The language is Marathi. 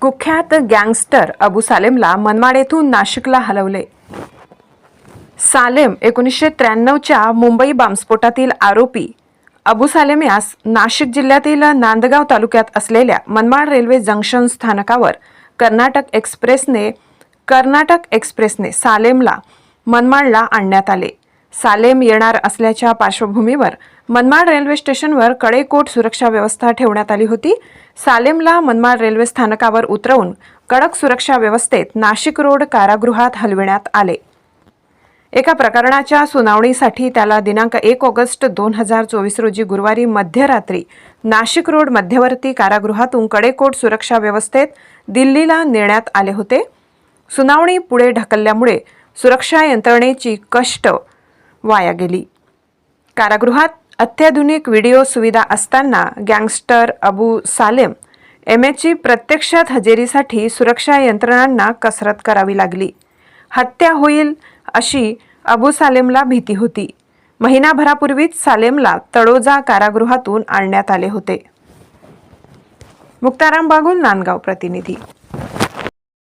कुख्यात गँगस्टर अबू सालेमला मनमाड येथून नाशिकला हलवले. सालेम एकोणीसशे त्र्याण्णवच्या मुंबई बॉम्बस्फोटातील आरोपी अबू सालेम यास नाशिक जिल्ह्यातील नांदगाव तालुक्यात असलेल्या मनमाड रेल्वे जंक्शन स्थानकावर कर्नाटक एक्सप्रेसने कर्नाटक एक्सप्रेसने सालेमला मनमाडला आणण्यात आले. सालेम येणार असल्याच्या पार्श्वभूमीवर मनमाड रेल्वे स्टेशनवर कडेकोट सुरक्षा व्यवस्था ठेवण्यात आली होती. सालेमला मनमाड रेल्वे स्थानकावर उतरवून कडक सुरक्षा व्यवस्थेत नाशिक रोड कारागृहात हलविण्यात आले. एका प्रकरणाच्या सुनावणीसाठी त्याला दिनांक एक ऑगस्ट दोन हजार चोवीस रोजी गुरुवारी मध्यरात्री नाशिक रोड मध्यवर्ती कारागृहातून कडेकोट सुरक्षा व्यवस्थेत दिल्लीला नेण्यात आले होते. सुनावणी पुढे ढकलल्यामुळे सुरक्षा यंत्रणेची कष्ट वाया गेली कारागृहात अत्याधुनिक व्हिडिओ सुविधा असताना गँगस्टर अबू सालेम एम एची प्रत्यक्षात हजेरीसाठी सुरक्षा यंत्रणांना कसरत करावी लागली. हत्या होईल अशी अबू सालेमला भीती होती. महिनाभरापूर्वीच सालेमला तळोजा कारागृहातून आणण्यात आले होते. मुक्ताराम बागुल नांदगाव प्रतिनिधी.